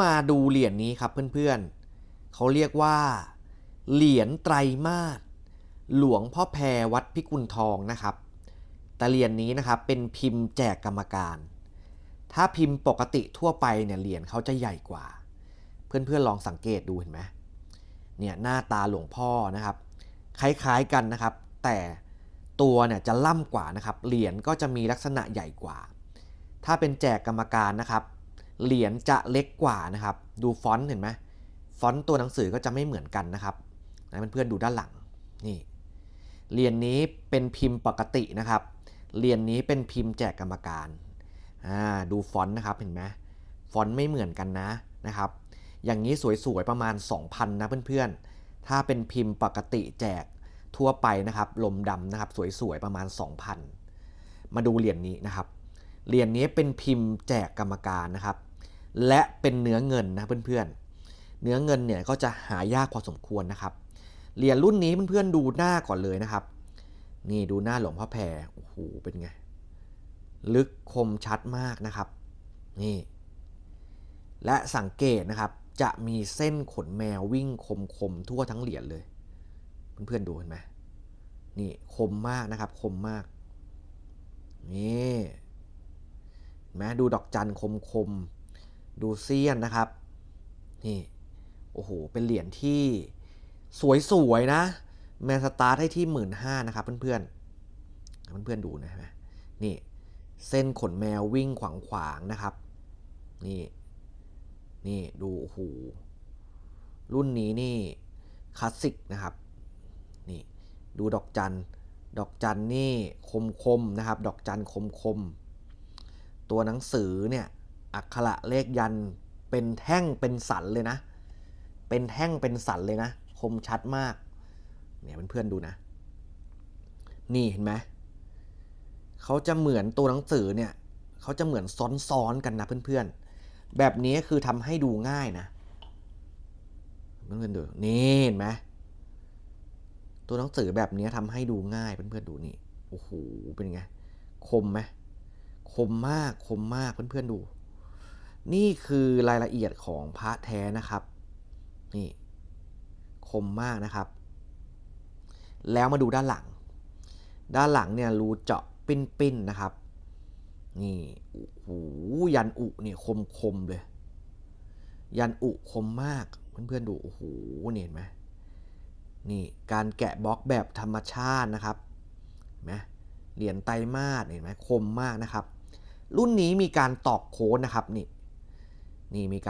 มาดูเหรียญนี้ครับเพื่อนๆเขาเรียกว่า เหรียญไตรมาสหลวงพ่อแพรวัดพิกุลทองนะครับ แต่เหรียญนี้นะครับเป็นพิมพ์แจกกรรมการ ถ้าพิมพ์ปกติทั่วไปเนี่ยเหรียญเขาจะใหญ่กว่า เพื่อนๆลองสังเกตดูเห็นไหมเนี่ยหน้าตาหลวงพ่อนะครับ คล้ายๆกันนะครับ แต่ตัวเนี่ยจะล่ำกว่านะครับ เหรียญก็จะมีลักษณะใหญ่กว่า ถ้าเป็นแจกกรรมการนะครับ เหรียญจะเล็กกว่านะครับ ดูฟอนต์เห็นไหมฟอนต์ตัวหนังสือก็จะไม่เหมือนกันนะครับนะเพื่อนๆดูด้านหลังนี่เหรียญนี้เป็นพิมพ์ปกตินะครับเหรียญนี้เป็นพิมพ์แจกกรรมการอ่าดูฟอนต์นะครับเห็นไหมฟอนต์ไม่เหมือนกันนะนะครับ อย่างนี้สวยๆประมาณ 2,000 นะเพื่อนๆ ถ้าเป็นพิมพ์ปกติแจกทั่วไปนะครับลมดำนะครับสวยๆประมาณ 2,000 มาดูเหรียญนี้นะครับเหรียญนี้เป็นพิมพ์แจกกรรมการนะครับ และเป็นเนื้อเงินนะเพื่อนๆ เนื้อเงินเนี่ยก็จะหายากพอสมควรนะครับ เหรียญรุ่นนี้เพื่อนๆดูหน้าก่อนเลยนะครับ นี่ดูหน้าหลวงพ่อแพรโอ้โหเป็นไง ลึกคมชัดมากนะครับ นี่ และสังเกตนะครับ จะมีเส้นขนแมววิ่งคมๆทั่วทั้งเหรียญเลย เพื่อนๆดูเห็นไหมนี่คมมากนะครับ คมมาก นี่เห็นไหมดูดอกจันคมคมๆ ดูเซียนนะครับ นี่ โอ้โห เป็นเหรียญที่สวยๆนะ แมนสตาร์ทให้ที่หมื่นห้านะครับเพื่อนๆ เพื่อนๆดูนะเห็นไหมนี่ เส้นขนแมววิ่งขวางๆนะครับ นี่ นี่ดูโอ้โห รุ่นนี้นี่คลาสสิกนะครับ นี่ดูดอกจัน ดอกจันนี่คมคมๆนะครับ ดอกจันคมคมๆตัวหนังสือเนี่ย อักขระเลขยันเป็นแท่งเป็นสันเลยนะ เป็นแท่งเป็นสันเลยนะ คมชัดมาก เนี่ยเพื่อนๆดูนะ นี่เห็นไหมเขาจะเหมือนตัวหนังสือเนี่ยเขาจะเหมือนซ้อนๆกันนะเพื่อนๆ แบบนี้คือทำให้ดูง่ายนะเพื่อนๆดูนี่เห็นไหมตัวหนังสือแบบนี้ทำให้ดูง่ายเพื่อนๆดูนี่โอ้โหเป็นไงคมไหมคมมากคมมากเพื่อนๆดู นี่คือรายละเอียดของพระแท้นะครับ นี่คมมากนะครับ แล้วมาดูด้านหลัง ด้านหลังเนี่ยรูเจาะปิ้นๆนะครับ นี่โอ้โหยันอุเนี่ยคมคมๆเลย ยันอุคมมากเพื่อนๆดูโอ้โหเนี่ยเห็นไหมนี่การแกะบล็อกแบบธรรมชาตินะครับเห็นไหมเหรียญไตรมาสเห็นไหมคมมากนะครับ รุ่นนี้มีการตอกโค้ดนะครับนี่ นี่มีการ